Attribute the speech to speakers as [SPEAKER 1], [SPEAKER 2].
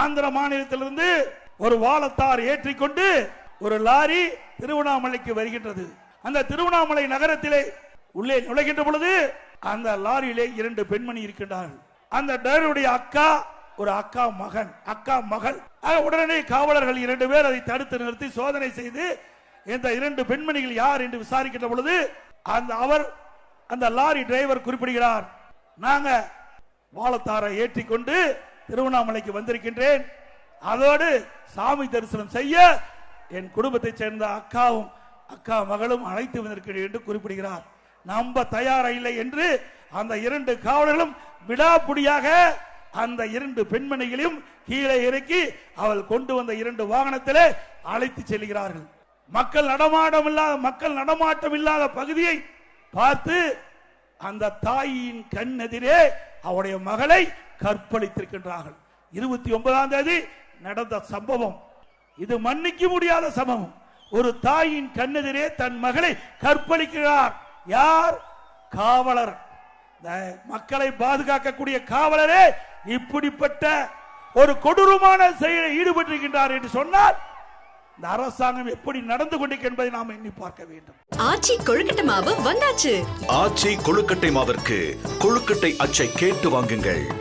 [SPEAKER 1] ஆந்திர மாநிலத்திலிருந்து ஒரு வாழத்தார் ஏற்றிக்கொண்டு ஒரு லாரி திருவண்ணாமலைக்கு வருகின்றது. அந்த திருவண்ணாமலை நகரத்திலே உள்ளே நுழைகின்ற பொழுது அந்த லாரியிலே இரண்டு பெண்மணி இருக்கின்றார்கள். அந்த டிரைவருடைய அக்கா ஒரு அக்கா மகன் அக்கா மகள். உடனே காவலர்கள் இரண்டு பேர் அதை தடுத்து நிறுத்தி சோதனை செய்து இந்த இரண்டு பெண்மணிகள் யார் என்று விசாரிக்கின்ற பொழுது அந்த அவர் அந்த லாரி டிரைவர் குறிப்பிடுகிறார். நாங்க வாழத்தாரை ஏற்றிக்கொண்டு திருவண்ணாமலைக்கு வந்திருக்கின்றேன். அதோடு சாமி தரிசனம் செய்ய என் குடும்பத்தைச் சேர்ந்த அக்காவும் அக்கா மகளும் அழைத்து வந்திருக்கிறேன் என்று குறிப்பிடுகிறார். நம்ப தயாரா இல்லை என்று அந்த இரண்டு காவலர்களும் விடாப்புடியாக அந்த இரண்டு பெண்மணிகளையும் கீழே இறக்கி அவள் கொண்டு வந்த இரண்டு வாகனத்திலே அழைத்து செல்கிறார்கள். மக்கள் நடமாட்டம் இல்லாத மக்கள் நடமாட்டம் இல்லாத பகுதியை பார்த்து அந்த தாயின் கண்ணெதிரே அவருடைய மகளை கற்பழித்திருக்கின்றார்கள். இருபத்தி ஒன்பதாம் தேதி நடந்த சம்பவம். இது மன்னிக்க முடியாத சம்பவம். ஒரு தாயின் கண்ணெதிரே தன் மகளை கற்பழிக்கிறார். யார்? காவலர். மக்களை பாதுகாக்கக்கூடிய காவலரே இப்படிப்பட்ட ஒரு கொடூரமான செயலில் ஈடுபட்டிருக்கின்றார் என்று சொன்னால் இந்த அரசாங்கம் எப்படி நடந்து கொண்டிருக்கிறது என்பதை நாம் எண்ணி பார்க்க வேண்டும்.
[SPEAKER 2] ஆச்சி கொழுக்கட்டை மாவு வந்தாச்சு.
[SPEAKER 3] ஆச்சி கொழுக்கட்டை மாவிற்கு கொழுக்கட்டை அச்சை கேட்டு வாங்குங்கள்.